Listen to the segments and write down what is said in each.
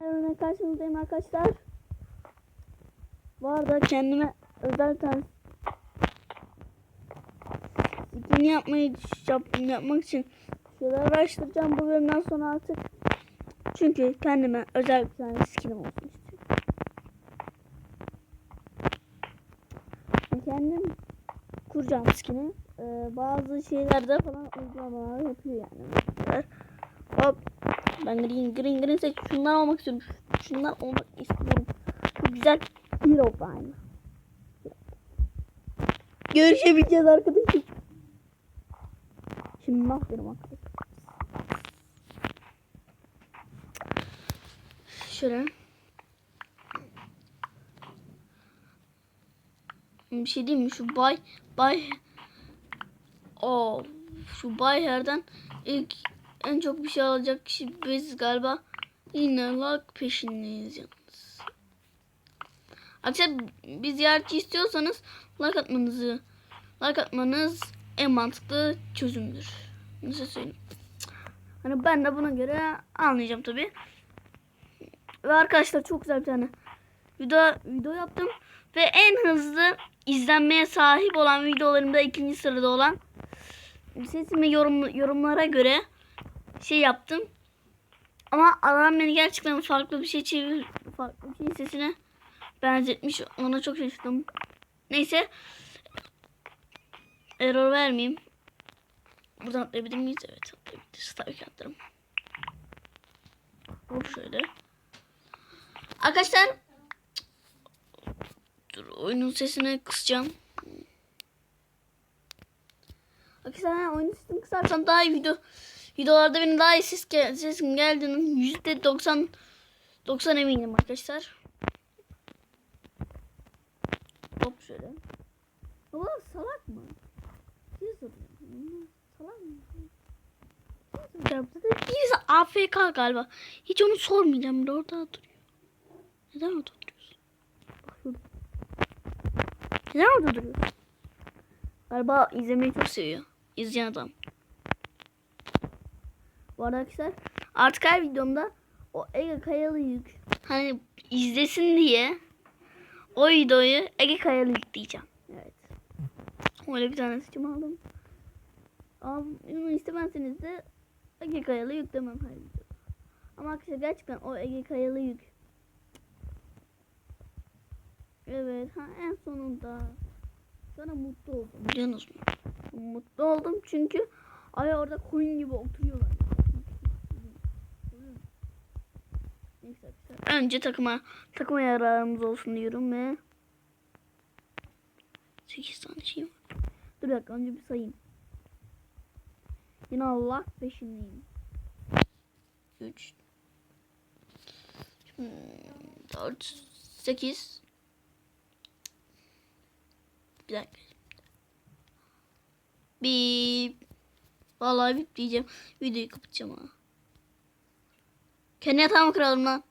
Merhaba karşınızdayım arkadaşlar. Bu arada kendime özel tane skin yapmayı yaptım yapmak için şeyler araştıracağım bu bölümden sonra artık. Çünkü kendime özel bir tane skinim olsun istiyorum. Kendim kuracağım skini. Ee, bazı şeylerde falan uygulamalar yapıyor yani. Hop ben green green green seç. Şundan almak istiyorum. Şundan olmak istiyorum. Çok güzel. Hero Prime. Görüşebileceğiz arkadaşım. Şimdi ne yapıyorum arkadaşlar? Şöyle. Bir şey diyeyim mi? Şu bay bay o şu bay herden ilk en çok bir şey alacak kişi biz galiba yine lag peşindeyiz yalnız. Arkadaşlar bir ziyaretçi istiyorsanız like atmanızı like atmanız en mantıklı çözümdür. Nasıl söyleyeyim? Hani ben de buna göre anlayacağım tabi. Ve arkadaşlar çok güzel bir tane video, video yaptım. Ve en hızlı izlenmeye sahip olan videolarımda ikinci sırada olan sesimi yorum, yorumlara göre şey yaptım. Ama adam beni gerçekten farklı bir şey çevir farklı bir şey sesine benzetmiş. Ona çok şaşırdım. Neyse. Error vermeyeyim. Buradan atlayabilir miyiz? Evet atlayabiliriz. Tabii ki atlarım. Hop şöyle. Arkadaşlar Dur oyunun sesini kısacağım. Arkadaşlar oyunun sesini kısarsam daha iyi video videolarda benim daha iyi ses gel sesim geldiğinin yüzde 90 90 eminim arkadaşlar. Hop şöyle. Baba salak mı? Bir soruyorum. Salak mı? Birisi AFK galiba. Hiç onu sormayacağım. Bir orada duruyor. Neden orada duruyorsun? Neden orada duruyor? Galiba izlemeyi çok seviyor. İzleyen adam. Bu arada arkadaşlar artık her videomda o Ege Kayalı yük hani izlesin diye o videoyu Ege Kayalı yükleyeceğim. Evet. Öyle bir tane seçim aldım. Ama bunu istemezseniz de Ege Kayalı yüklemem her videoda. Ama arkadaşlar gerçekten o Ege Kayalı yük. Evet ha en sonunda. Sana mutlu oldum biliyorsunuz mu? Mutlu oldum çünkü ay orada koyun gibi oturuyorlar. Neyse. Önce takıma takıma yararımız olsun diyorum ve 8 tane şey var. Dur dakika önce bir sayayım. Yine Allah peşindeyim. 3 4 8 Bir dakika. Bir Vallahi bip diyeceğim. Videoyu kapatacağım ha. Kendi yatağımı kıralım lan.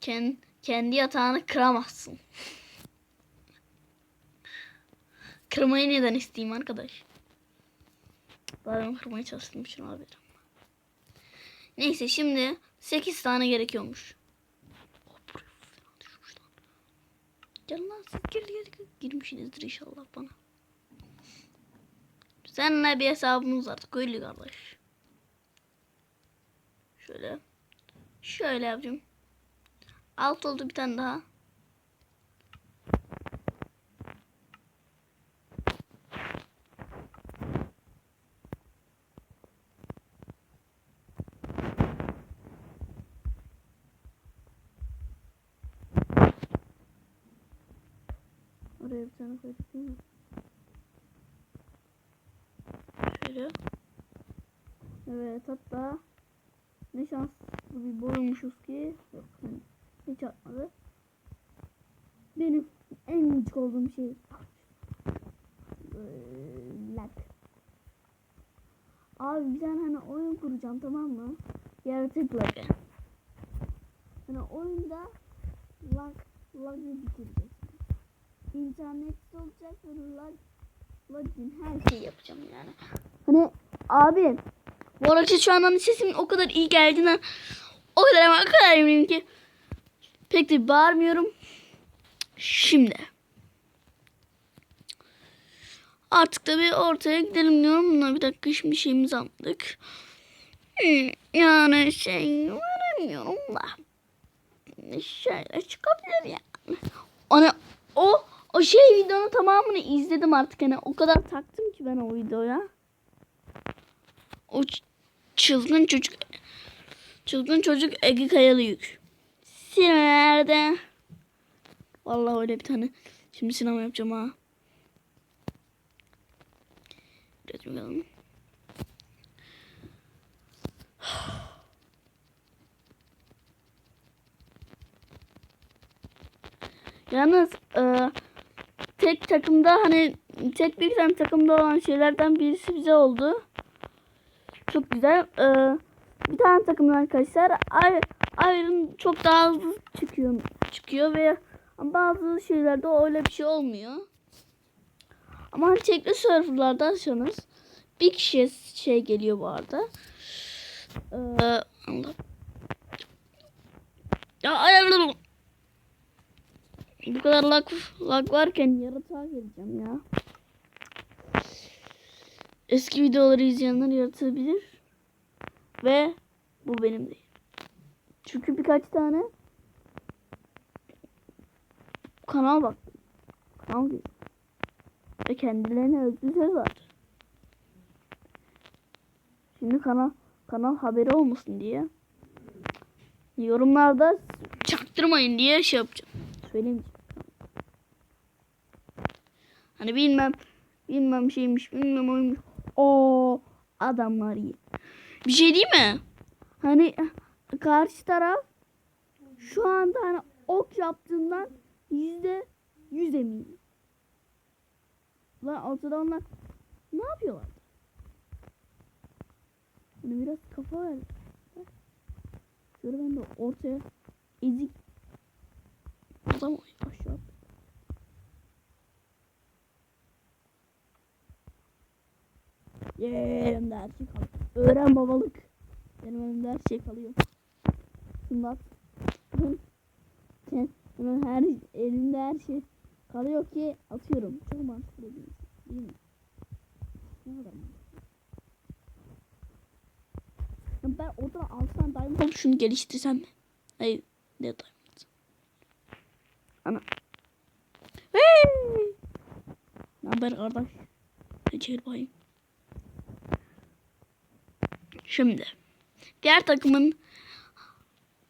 Kendi, kendi yatağını kıramazsın. Kırmayı neden isteyeyim arkadaş? Ben kırmaya çalıştım için haberim. Neyse şimdi 8 tane gerekiyormuş. Lan. Gel lan siz gir gir gir. Girmişsinizdir inşallah bana. Seninle bir hesabımız var. Köylü kardeş. Şöyle. Şöyle yapacağım. Alt oldu bir tane daha. Oraya bir tane koyduk değil mi? Şöyle. Evet hatta ne şanslı bir boyunmuşuz ki yok hani hiç atmadı. Benim en gıcık olduğum şey lag. Abi bir tane hani oyun kuracağım tamam mı? Yaratık lagı. Hani oyunda lag lagı bitireceğiz. İnternet olacak ve lag Vladimir her şeyi yapacağım yani. Hani abi bu arada şu an hani sesim o kadar iyi geldiğinden o kadar ama o kadar eminim ki pek de bağırmıyorum. Şimdi artık da bir ortaya gidelim diyorum. Buna bir dakika şimdi şeyimizi aldık. Hmm, Yani şey veremiyorum da. Şöyle çıkabilir yani. Hani o o şey videonun tamamını izledim artık hani o kadar taktım ki ben o videoya. O çılgın çocuk çılgın çocuk Ege Kayalı yük. Sinemelerde. Vallahi öyle bir tane. Şimdi sinema yapacağım ha. Biraz bakalım. Yalnız e, tek takımda hani tek bir tane takımda olan şeylerden birisi bize oldu. Çok güzel. E, bir tane takımdan arkadaşlar Iron çok daha hızlı çıkıyor çıkıyor ve bazı şeylerde öyle bir şey olmuyor. Ama hani tekli serverlardaysanız bir kişiye şey geliyor bu arada. Ee. Ya ayarladım. Bu kadar lag, lag varken yaratığa geleceğim ya. Eski videoları izleyenler yaratabilir. Ve bu benim değil. Çünkü birkaç tane kanal bak. Kanal değil. Ve kendilerine özgü söz var. Şimdi kanal kanal haberi olmasın diye yorumlarda çaktırmayın diye şey yapacağım. Söyleyeyim. Hani bilmem bilmem şeymiş bilmem oymuş. O adamlar iyi. Bir şey değil mi? Hani karşı taraf şu anda hani ok yaptığından yüzde yüz eminim. Lan ortada onlar ne yapıyorlar? Hani biraz kafa ver. Şöyle ben de ortaya ezik adam aşağı. Yeee elimde her şey kalıyor. Öğren babalık. Benim elimde her şey kalıyor. Bak. Benim, her elimde her şey kalıyor ki atıyorum. Çok mantıklı değil mi? Değil mi? Ne kadar ben orada alsam diamond olup şunu geliştirsem mi? Hayır. Ne diamond? Ana. Hey! Ne haber kardeş? Geçer bayım. Şimdi. Diğer takımın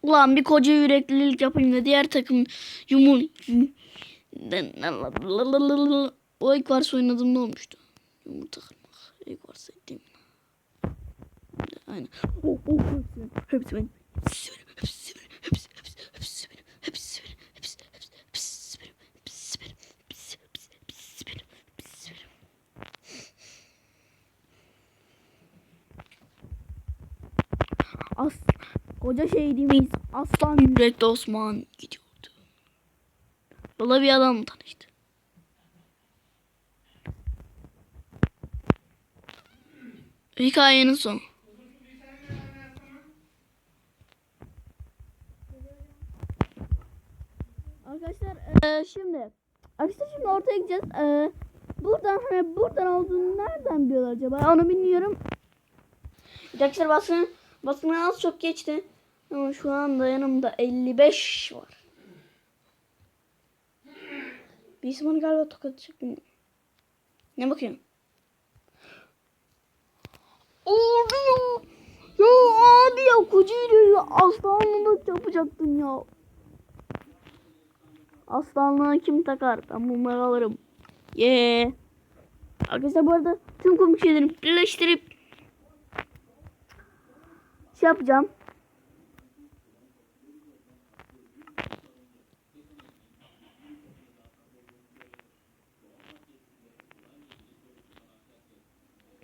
Ulan bir koca yüreklilik yapayım da diğer takım yumul o ilk varsa oynadığımda olmuştu. Yumurta kırmak. İlk varsa ettiğim. Aynen. Oh, oh. Hepsi benim. Hepsi benim. Hepsi benim. Hepsi benim. Hepsi benim. Hepsi benim. Hepsi benim. Hepsi benim. Hepsi benim. Hepsi benim. Hepsi benim. Hepsi benim. As koca şehrimiz Aslan Yürekli Osman gidiyordu. Yola bir adam tanıştı. Hikayenin sonu. Arkadaşlar eee, şimdi arkadaşlar şimdi ortaya gideceğiz. Eee, buradan hani buradan olduğunu nereden biliyorlar acaba? Onu bilmiyorum. Arkadaşlar baskın baskın az çok geçti. Ama şu anda yanımda 55 var. Birisi bana galiba tokat atacak bilmiyorum. Ne bakıyorsun? Abi ya. Ya abi ya kocayla aslanlık yapacaktım ya. Aslanlığa kim takar? Ben bunları alırım. Yeah. Arkadaşlar bu arada tüm komik şeyleri birleştirip şey yapacağım.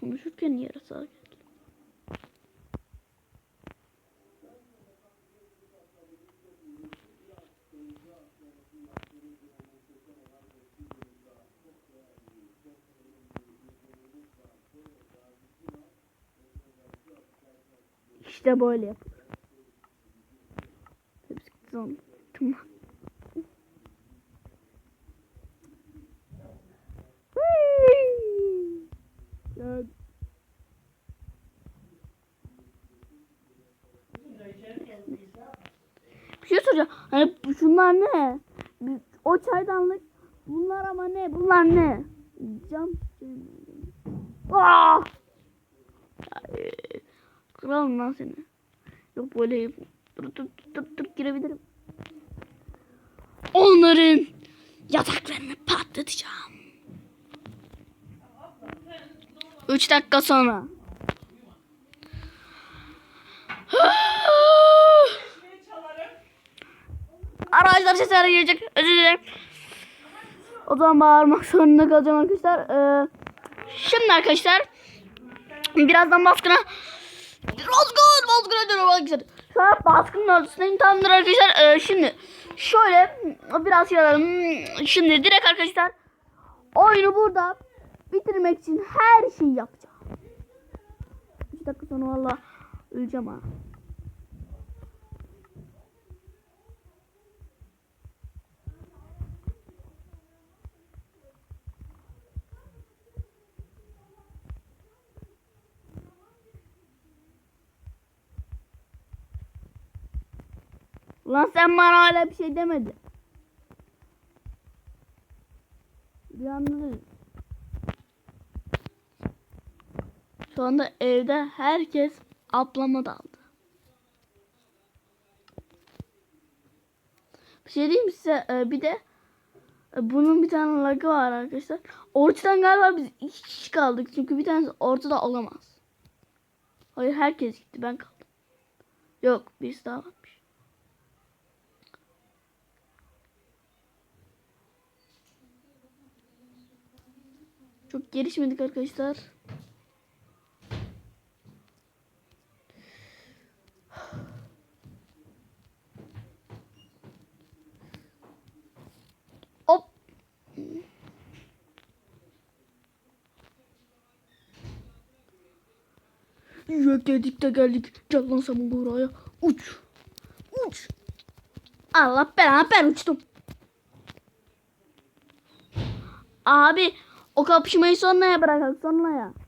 Konuşurken yarasa İşte böyle! Gel. Bir şey soracağım. Hani şunlar ne? O çaydanlık. Bunlar ama ne? Bunlar ne? Cam. Aa! Ay, Kralım lan seni. Yok böyle dur dur dur dur girebilirim. Onların yataklarını patlatacağım. Üç dakika sonra. Araçlar sesler gelecek. Özür dilerim. O zaman bağırmak zorunda kalacağım arkadaşlar. Ee, şimdi arkadaşlar birazdan baskına Rozgun, Rozgun'a dönüyorum arkadaşlar. Şu an baskının ortasındayım tamamdır arkadaşlar. Ee, şimdi şöyle biraz alalım. Şimdi direkt arkadaşlar oyunu burada bitirmek için her şeyi yapacağım. 2 dakika sonra valla öleceğim ha. Lan sen bana hala bir şey demedin. Bir anladın. Şu anda evde herkes ablama daldı. Bir şey diyeyim size Ee, bir de e, bunun bir tane lagı var arkadaşlar. Ortadan galiba biz iki kişi kaldık çünkü bir tanesi ortada olamaz. Hayır herkes gitti ben kaldım. Yok birisi daha varmış. Çok gelişmedik arkadaşlar. Hop. Ya geldik de geldik. Gel lan sen buraya. Uç. Uç. Allah belanı ben uçtum. Abi o kapışmayı sonraya bırakalım sonraya.